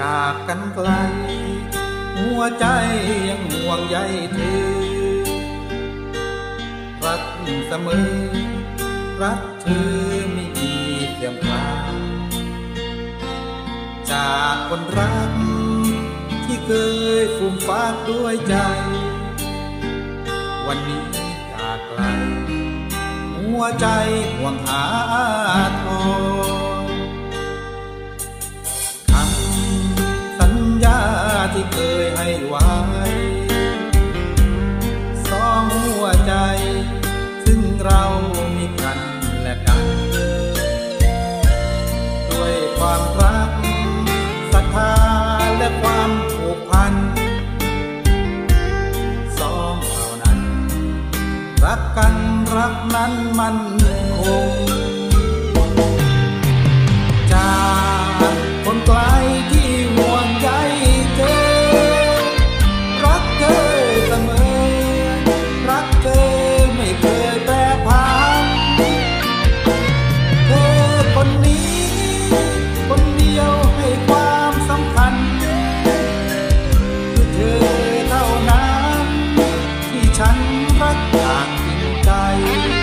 จากกันไกล หัวใจยังห่วงใยเธอรักเสมอ รักเธอไม่มีเสื่อมคลาจากคนรัก ที่เคยฟุ่มฟากด้วยใจ วันนี้จากไกล หัวใจห่วงหา ว้ สองหัวใจ ซึ่งเรามีกันและกัน ด้วยความรักศรัทธาและความผูกพัน สองเรานั้น รักกันรักนั้นมันคง ที่ฉันรั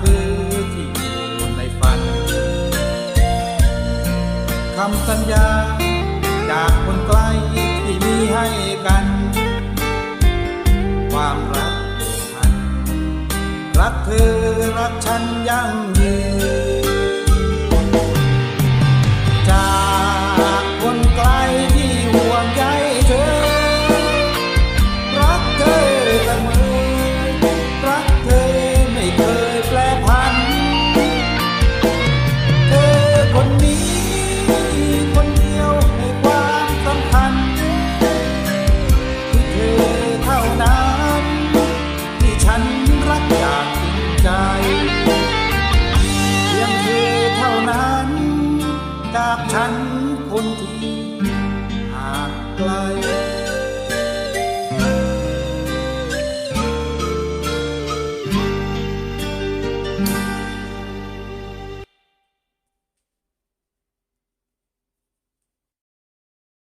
คือที่อยู่ในฝันคำสัญญา จากคนไกลที่มีให้กัน ความรักผูกพันรักเธอรักฉันยั่งยืน จากฉันคนที่